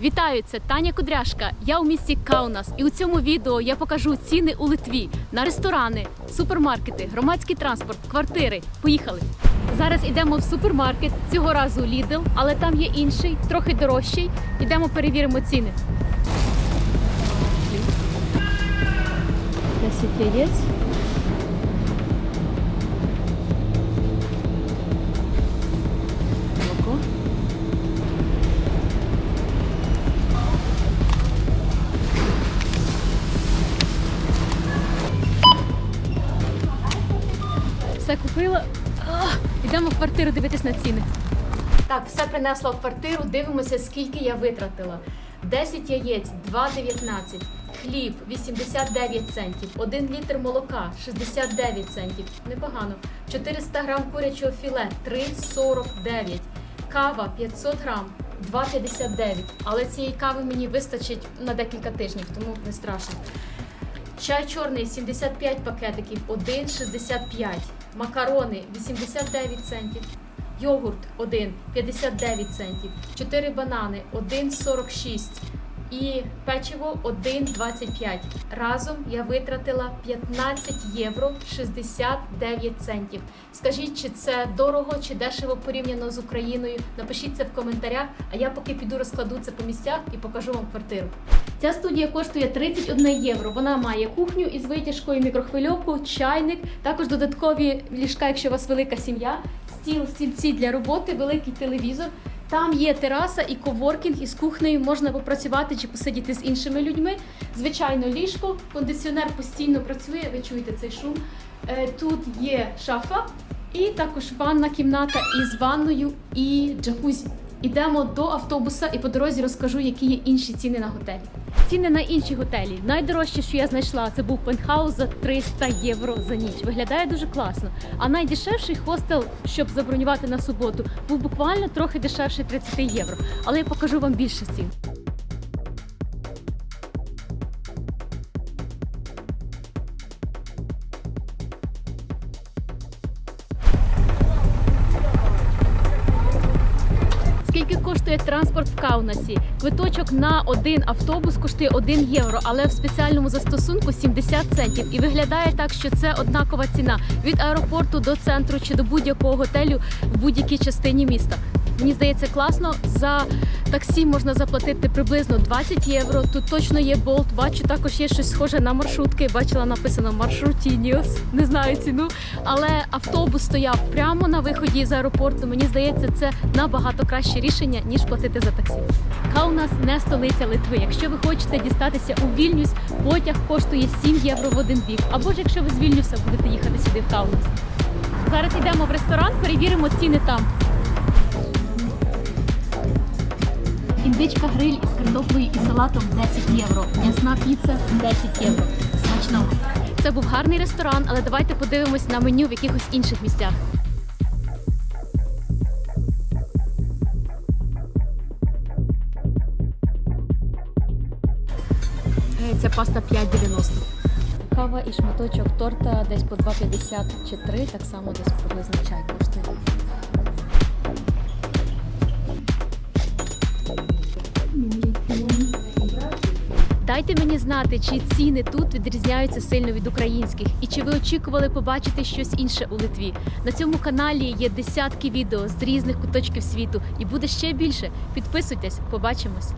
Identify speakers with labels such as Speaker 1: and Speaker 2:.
Speaker 1: Вітаю, це Таня Кудряшка. Я у місті Каунас, і у цьому відео я покажу ціни у Литві на ресторани, супермаркети, громадський транспорт, квартири. Поїхали! Зараз йдемо в супермаркет. Цього разу Lidl, але там є інший, трохи дорожчий. Йдемо перевіримо ціни. 10 яєць. Все купила. Ах, Йдемо в квартиру дивитись на ціни. Так, все принесла в квартиру, дивимося, скільки я витратила. 10 яєць 2,19, хліб 89 центів, 1 літр молока 69 центів. Непогано. 400 грам курячого філе 3,49, кава 500 грам 2,59. Але цієї кави мені вистачить на декілька тижнів, тому не страшно. Чай чорний 75 пакетиків, 1,65. Макарони 89 центів. Йогурт 1 59 центів. 4 банани 1,46. І печиво 1,25. Разом я витратила 15 євро 69 центів. Скажіть, чи це дорого чи дешево порівняно з Україною? Напишіть це в коментарях, а я поки піду розкладу це по місцях і покажу вам квартиру. Ця студія коштує 31 євро. Вона має кухню із витяжкою, мікрохвильовку, чайник, також додаткові ліжка, якщо у вас велика сім'я, стіл, стільці для роботи, великий телевізор. Там є тераса і коворкінг із кухнею. Можна попрацювати чи посидіти з іншими людьми. Звичайно, ліжко, кондиціонер постійно працює. Ви чуєте цей шум. Е, Тут є шафа і також ванна кімната із ванною і джакузі. Ідемо до автобуса і по дорозі розкажу, які є інші ціни на готелі. Ціни на інші готелі. Найдорожче, що я знайшла, це був пентхаус за 300 євро за ніч. Виглядає дуже класно. А найдешевший хостел, щоб забронювати на суботу, був буквально трохи дешевший 30 євро. Але я покажу вам більше цін. Скільки коштує транспорт в Каунасі? Квиточок на один автобус коштує 1 євро, але в спеціальному застосунку 70 центів. І виглядає так, що це однакова ціна від аеропорту до центру чи до будь-якого готелю в будь-якій частині міста. Мені здається, класно. За таксі можна заплатити приблизно 20 євро. Тут точно є болт. Бачу, також є щось схоже на маршрутки. Бачила написано маршрутініус. Не знаю ціну. Але автобус стояв прямо на виході з аеропорту. Мені здається, це набагато краще рішення ніж платити за таксі. Каунас не столиця Литви. Якщо ви хочете дістатися у Вільнюс, потяг коштує 7 євро в один бік. Або ж якщо ви з Вільнюса будете їхати сюди в Каунас. Зараз йдемо в ресторан, перевіримо ціни там. Індичка гриль із картоплею і салатом 10 євро. М'ясна піца 10 євро. Смачного. Це був гарний ресторан, але давайте подивимось на меню в якихось інших місцях. Е, Ця паста 5,90. Кава і шматочок торта десь по 2,50 чи 3, так само десь приблизно чай коштує. Дайте мені знати, чи ціни тут відрізняються сильно від українських, і чи ви очікували побачити щось інше у Литві. На цьому каналі є десятки відео з різних куточків світу, і буде ще більше. Підписуйтесь, побачимось.